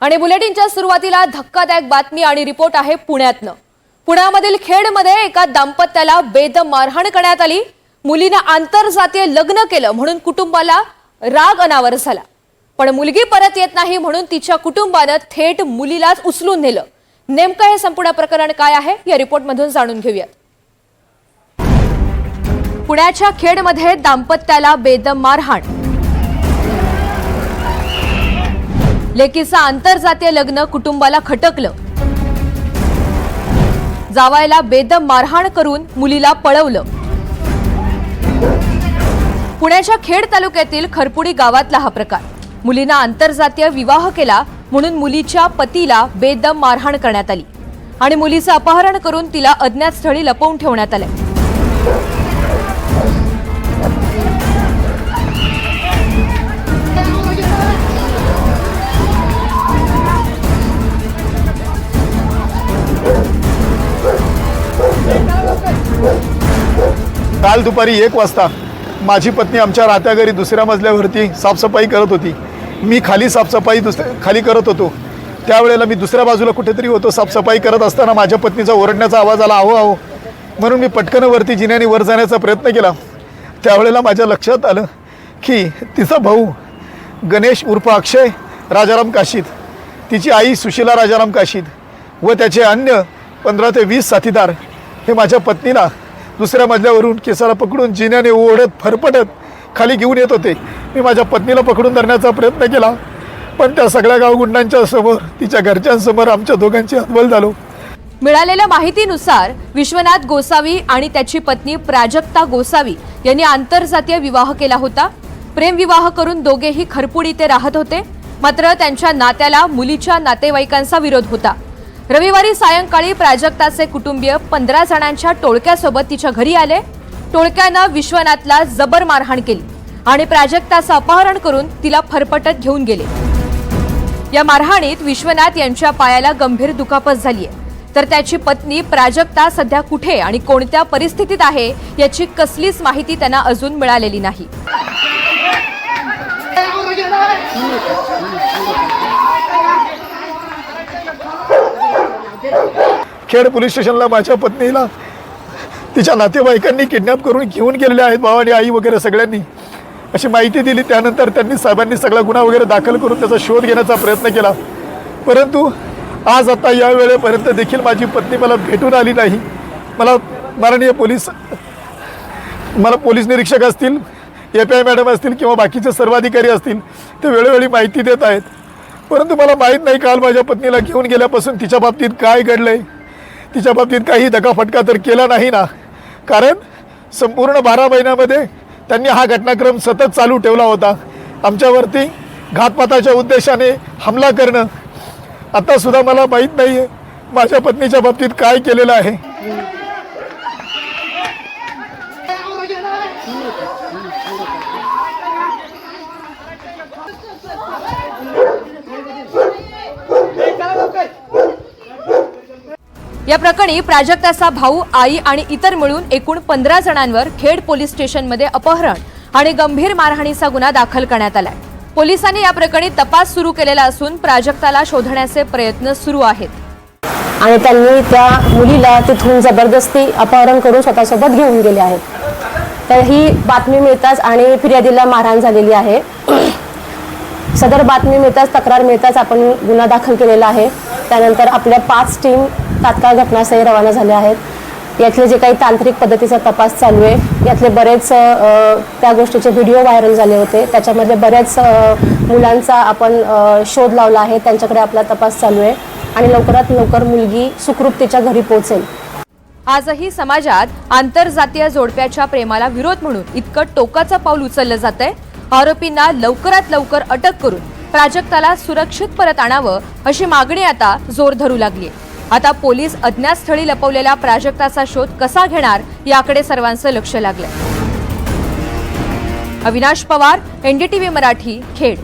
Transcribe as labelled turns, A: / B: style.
A: आणि बुलेटिनच्या सुरुवातीला धक्कादायक बातमी आणि रिपोर्ट आहे पुण्यातनं. पुण्यामधील खेडमध्ये एका दाम्पत्याला बेदम मारहाण करण्यात आली. मुलीनं आंतरजातीय लग्न केलं म्हणून कुटुंबाला राग अनावर झाला. पण मुलगी परत येत नाही म्हणून तिच्या कुटुंबानं थेट मुलीलाच उचलून नेलं. नेमकं हे संपूर्ण प्रकरण काय आहे या रिपोर्टमधून जाणून घेऊयात. पुण्याच्या खेडमध्ये दाम्पत्याला बेदम मारहाण. लेकीचं आंतरजातीय लग्न कुटुंबाला खटकलं. जावायला बेदम मारहाण करून मुलीला पळवलं. पुण्याच्या खेड तालुक्यातील खरपुडी गावातला हा प्रकार. मुलीनं आंतरजातीय विवाह केला म्हणून मुलीच्या पतीला बेदम मारहाण करण्यात आली. आणि मुलीचं अपहरण करून तिला अज्ञात स्थळी लपवून ठेवण्यात आलं.
B: काल दुपारी एक वाजता माझी पत्नी आमच्या राहत्या घरी दुसऱ्या मजल्यावरती साफसफाई करत होती. मी खाली साफसफाई दुसऱ्या खाली करत होतो. त्यावेळेला मी दुसऱ्या बाजूला कुठेतरी होतो साफसफाई करत असताना माझ्या पत्नीचा ओरडण्याचा आवाज आला आहो आहो म्हणून मी पटकन वरती जिन्याने वर जाण्याचा प्रयत्न केला. त्यावेळेला माझ्या लक्षात आलं की तिचा भाऊ गणेश उर्फ अक्षय राजाराम काशीद तिची आई सुशीला राजाराम काशीद व त्याचे अन्य पंधरा ते वीस साथीदार हे माझ्या पत्नीला दुसऱ्या मजल्यावरून केसाला पकडून जिन्याने ओढत फरफटत खाली घेऊन येत होते. मी माझ्या पत्नीला पकडून धरण्याचा प्रयत्न केला. पण त्या सगळ्या गावगुंडांच्या समोर तिच्या घरच्यांसमोर आमच्या दोघांची हतबल झालो.
A: मिळालेल्या माहितीनुसार विश्वनाथ गोसावी आणि त्याची पत्नी प्राजक्ता गोसावी यांनी आंतरजातीय विवाह केला होता. प्रेमविवाह करून दोघेही खरपूड ते राहत होते. मात्र त्यांच्या नात्याला मुलीच्या नातेवाईकांचा विरोध होता. रविवारी सायंकाळी प्राजक्ताचे कुटुंबीय पंधरा जणांच्या टोळक्यासोबत तिच्या घरी आले. टोळक्यानं विश्वनाथला जबर मारहाण केली आणि प्राजक्ताचं अपहरण करून तिला फरफटत घेऊन गेले. या मारहाणीत विश्वनाथ यांच्या पायाला गंभीर दुखापत झाली आहे तर त्याची पत्नी प्राजक्ता सध्या कुठे आणि कोणत्या परिस्थितीत आहे याची कसलीच माहिती त्यांना अजून मिळालेली नाही.
B: खेड पोलीस स्टेशनला माझ्या पत्नीला तिच्या नातेवाईकांनी किडनॅप करून घेऊन गेलेले आहेत भाव आणि आई वगैरे सगळ्यांनी. अशी माहिती दिली. त्यानंतर त्यांनी साहेबांनी सगळा गुन्हा वगैरे दाखल करून त्याचा शोध घेण्याचा प्रयत्न केला. परंतु आज आता या वेळेपर्यंत देखील माझी पत्नी मला भेटून आली नाही. मला माननीय पोलीस मला पोलीस निरीक्षक असतील ए पी आय मॅडम असतील किंवा बाकीचे सर्व अधिकारी असतील ते वेळोवेळी माहिती देत आहेत. परंतु मला माहीत नाही काल माझ्या पत्नीला घेऊन गेल्यापासून तिच्या बाबतीत काय घडलं आहे तिच्या बाबतीत काही दगाफटका तर केला नाही ना. कारण संपूर्ण बारा महिन्यामध्ये त्यांनी हा घटनाक्रम सतत चालू ठेवला होता. आमच्यावरती घातपाताच्या उद्देशाने हमला करणं. आत्तासुद्धा मला माहीत नाही आहे माझ्या पत्नीच्या बाबतीत काय केलेलं आहे.
A: या प्रकरणी प्राजक्ताचा भाऊ आई आणि इतर मिळून एकूण पंधरा जणांवर खेड पोलीस स्टेशनमध्ये अपहरण आणि गंभीर मारहाणीचा गुन्हा दाखल करण्यात आलाय. पोलिसांनी या प्रकरणी तपास सुरू केलेला असून प्राजक्ताला शोधण्याचे प्रयत्न सुरू आहेत.
C: आणि त्यांनी त्या मुलीला तिथून जबरदस्ती अपहरण करून स्वतःसोबत घेऊन गेले आहेत. तर ही बातमी मिळताच आणि फिर्यादीला मारहाण झालेली आहे. सदर बातमी मिळताच तक्रार मिळताच आपण गुन्हा दाखल केलेला आहे. त्यानंतर आपल्या पाच टीम तात्काळ घटनास्थळी रवाना झाल्या आहेत. यातले जे काही तांत्रिक पद्धतीचा तपास चालू आहे यातले बरेच त्या गोष्टीचे व्हिडिओ व्हायरल झाले होते. त्याच्यामध्ये बऱ्याच मुलांचा आपण शोध लावला आहे. त्यांच्याकडे आपला तपास चालू आहे. आणि लवकरात लवकर मुलगी सुखरूप तिच्या घरी पोहोचेल.
A: आजही समाजात आंतरजातीय जोडप्याच्या प्रेमाला विरोध म्हणून इतकं टोकाचं पाऊल उचललं जात आहे आरोपींना लवकरात लवकर अटक करून प्राजक्ताला सुरक्षित परत आणावं अशी मागणी आता जोर धरू लागली. आता पोलीस अज्ञात स्थळी लपवलेल्या प्राजक्ताचा शोध कसा घेणार याकडे सर्वांचं लक्ष लागलंय. अविनाश पवार एनडीटीव्ही मराठी खेड.